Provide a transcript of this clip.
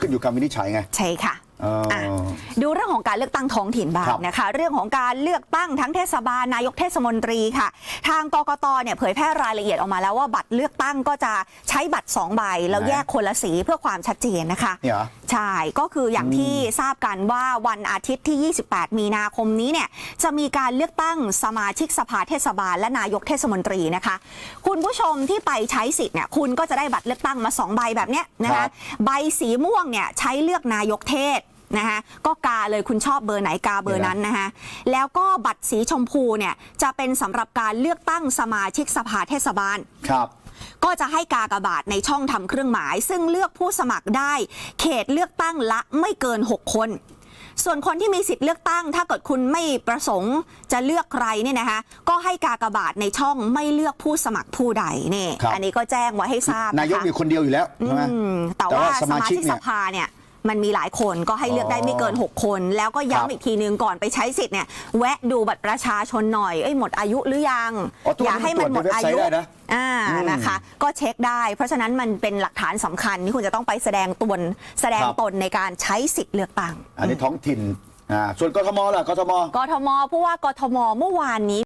ขึ้นอยู่คำวินิจฉัยไง ใช่ค่ะเอ่ออะ ดูเรื่องของการเลือกตั้งท้องถิ่นบ้าครังบนะคะ เรื่องของการเลือกตั้งทั้งเทศบาลนายกเทศมนตรีค่ะ ทางกกตเนี่ยเผยแพร่รายละเอียดออกมาแล้วว่าบัตรเลือกตั้งก็จะใช้บัตรสองใบแล้วแยกคนละสีเพื่อความชัดเจนนะคะเนี่ยเหรอใช่ก็คืออย่างที่ทราบกันว่าวันอาทิตย์ที่ 28 มีนาคมนี้เนี่ยจะมีการเลือกตั้งสมาชิกสภาเทศบาลและนายกเทศมนตรีนะคะ คุณผู้ชมที่ไปใช้สิทธิ์เนี่ยคุณก็จะได้บัตรเลือกตั้งมา2ใบแบบเนี้ยนะครัคะบใบสีม่วงเนี่ยใช้เลือกนายกเทศ นะคะก็กาเลยคุณชอบเบอร์ไหนกาเบอร์นั้นนะคะแล้วก็บัตรสีชมพูเนี่ยจะเป็นสำหรับการเลือกตั้งสมาชิกสภาเทศบาล ครับ ก็จะให้กากบาทในช่องทำเครื่องหมาย ซึ่งเลือกผู้สมัครได้ เขตเลือกตั้งละไม่เกิน 6 คน ส่วนคนที่มีสิทธิ์เลือกตั้ง ถ้าเกิดคุณไม่ประสงค์จะเลือกใครเนี่ยนะคะก็ให้กากบาทในช่องไม่เลือกผู้สมัครผู้ใดนี่ครับ อันนี้ก็แจ้งไว้ให้ทราบะคะนายกมีคนเดียวอยู่แล้วใช่ไหมอืมแต่ว่าสมาชิกเนี่สยภาเนี่ย มันมีหลายคนก็ให้เลือกได้ไม่เกิน 6 คน แล้วก็ครับย้ำอีกทีนึงก่อนไปใช้สิทธิ์เนี่ยแวะดูบัตรประชาชนหน่อยเอ้ยหมดอายุหรือยัง อ๋อทุกอวันย่าให้มันหมดอายุตรวจในเว็บไซต์ได้นะ อ่าอืมนะคะ ก็เช็คได้ เพราะฉะนั้นมันเป็นหลักฐานสำคัญที่คุณจะต้องไปแสดงตนแสดงครับตนในการใช้สิทธิ์เลือกตั้งอันนี้ท้องถิ่นอ่าส่วนกทมล่ะกทม กทมผู้ว่ากทมเมื่อวานนี้